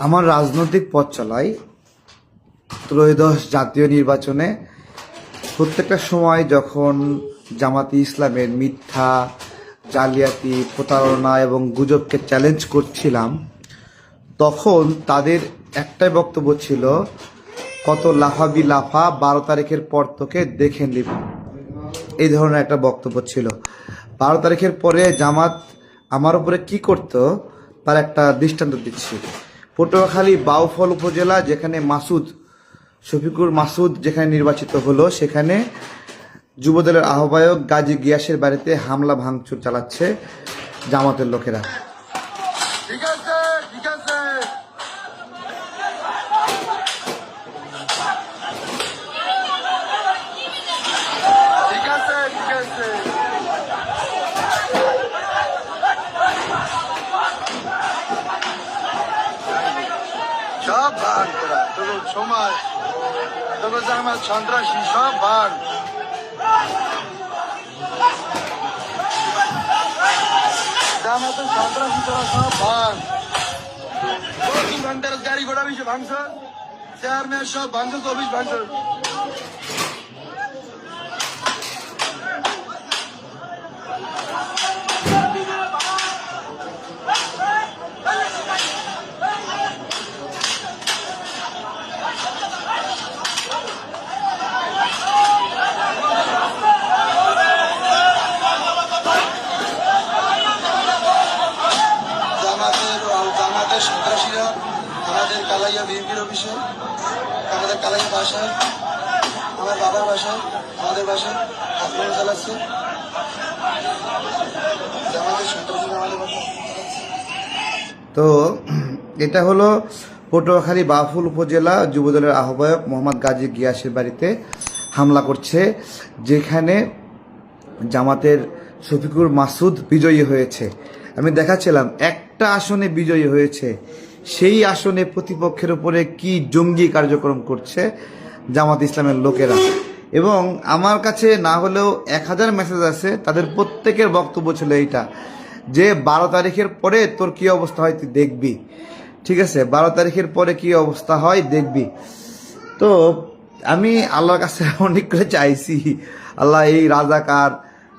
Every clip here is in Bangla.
আমার রাজনৈতিক পথ চলায় ত্রয়োদশ জাতীয় নির্বাচনে প্রত্যেকটা সময় যখন জামাতি ইসলামের মিথ্যা, জালিয়াতি, প্রতারণা এবং গুজবকে চ্যালেঞ্জ করছিলাম, তখন তাদের একটাই বক্তব্য ছিল, কত লাফাবি লাফা বারো তারিখের পর তোকে দেখে নিব। এই ধরনের একটা বক্তব্য ছিল। বারো তারিখের পরে জামাত আমার উপরে কি করত, তার একটা দৃষ্টান্ত দিচ্ছি পটুয়াখালী বাউফল উপজেলা, যেখানে মাসুদ, শফিকুর মাসুদ যেখানে নির্বাচিত হলো, সেখানে যুবদলের আহ্বায়ক গাজী গিয়াসের বাড়িতে হামলা, ভাঙচুর চালাচ্ছে জামাতের লোকেরা ঠিক আছে ঠিক আছে ঠিক আছে ঠিক আছে সব ভাগ তোরা। তোর সমাজ তোর আমার সন্ত্রাসী, সব ভাগ। আমাদের সন্ত্রাসী, তোরা সব তিন ঘণ্টার গাড়ি ঘোড়া বিষয় ভাঙছ? চেয়ারম্যান সব ভাঙছ চব্বিশ ভাঙছ। কালাইয়া বিএনপির অফিসে, আমাদের কালাইয়া বাসায়, আমার বাবার বাসায়, আমাদের বাসায় আক্রমণ চালাচ্ছে তো এটা হলো পটুয়াখালী বাফুল উপজেলা যুবদলের আহ্বায়ক মোহাম্মদ গাজী গিয়াসের বাড়িতে হামলা করছে, যেখানে জামাতের শফিকুর মাসুদ বিজয়ী হয়েছে। আমি দেখাচ্ছিলাম, একটা আসনে বিজয়ী হয়েছে। সেই আসনে প্রতিপক্ষের উপরে কি জঙ্গি কার্যক্রম করছে জামাত ইসলামের লোকেরা? এবং আমার কাছে না হলেও এক হাজার মেসেজ আছে, তাদের প্রত্যেকের বক্তব্য ছিল এইটা, যে বারো তারিখের পরে তোর কি অবস্থা হয় তুই দেখবি। ঠিক আছে, বারো তারিখের পরে কি অবস্থা হয় দেখবি। তো আমি আল্লাহর কাছে অনেক করে চাইছি, আল্লাহ এই রাজাকার,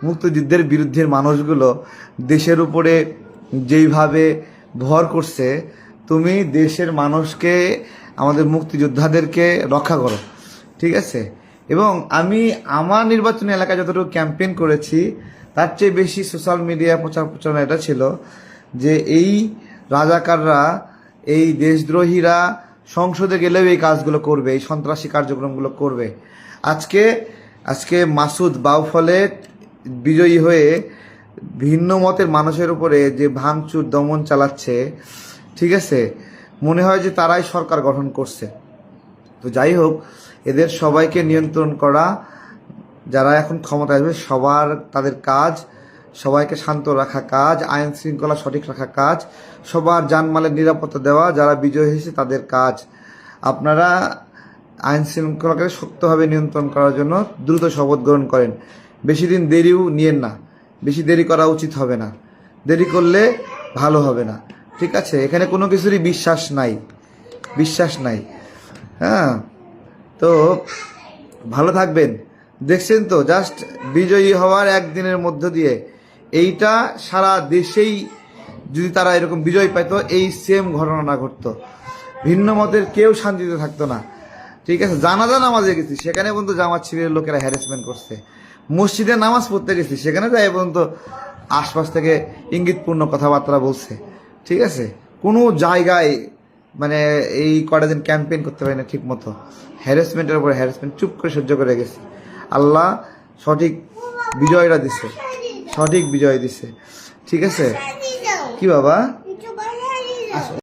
মুক্তিযুদ্ধের বিরুদ্ধের মানুষগুলো দেশের উপরে যেইভাবে ভর করছে তুমি দেশের মানুষকে, আমাদের মুক্তিযোদ্ধাদেরকে রক্ষা করো, ঠিক আছে? এবং আমি আমার নির্বাচনী এলাকায় যতটুকু ক্যাম্পেইন করেছি, তার চেয়ে বেশি সোশ্যাল মিডিয়া প্রচার প্রচারণা এটা ছিল যে এই রাজাকাররা, এই দেশদ্রোহীরা সংসদে গেলেও এই কাজগুলো করবে, এই সন্ত্রাসী কার্যক্রমগুলো করবে। আজকে আজকে মাসুদ বাউফলে বিজয়ী হয়ে ভিন্ন মতের মানুষের উপরে যে ভাঙচুর দমন চালাচ্ছে ঠিক আছে? মনে হয় যে তারাই সরকার গঠন করছে। তো যাই হোক, এদের সবাইকে নিয়ন্ত্রণ করা, যারা এখন ক্ষমতায় আসবে, সবার তাদের কাজ, সবাইকে শান্ত রাখা কাজ, আইন শৃঙ্খলা সঠিক রাখা কাজ, সবার জানমালের নিরাপত্তা দেওয়া, যারা বিজয় হয়েছে তাদের কাজ। আপনারা আইন শৃঙ্খলাকে শক্তভাবে নিয়ন্ত্রণ করার জন্য দ্রুত শপথ গ্রহণ করেন। বেশি দিন দেরিও নিয়েন না। বেশি দেরি করা উচিত হবে না। দেরি করলে ভালো হবে না। ঠিক আছে? এখানে কোনো কিছুরই বিশ্বাস নাই। বিশ্বাস নাই। হ্যাঁ? তো ভালো থাকবেন। দেখছেন তো? জাস্ট বিজয়ী হওয়ার একদিনের মধ্য দিয়ে। এইটা সারা দেশেই যদি তারা এরকম বিজয় পাইতো, এই সেম ঘটনা ঘটতো। ভিন্ন মতের কেউ শান্তিতে থাকতো না। ঠিক আছে? জানাজা নামাজে গেছি। সেখানে পর্যন্ত জামাত শিবিরের লোকেরা হ্যারাসমেন্ট করছে। মসজিদে নামাজ পড়তে গেছি। সেখানে যাই পর্যন্ত আশপাশ থেকে ইঙ্গিতপূর্ণ কথাবার্তা বলছে। ঠিক আছে? কোনো জায়গায় মানে এই কটা দিন ক্যাম্পেইন করতে পারি না ঠিক মতো হ্যারাসমেন্টের উপর হ্যারাসমেন্ট চুপ করে সহ্য করে গেছি। আল্লাহ সঠিক বিজয়টা দিছে। সঠিক বিজয় দিছে। ঠিক আছে? কি বাবা?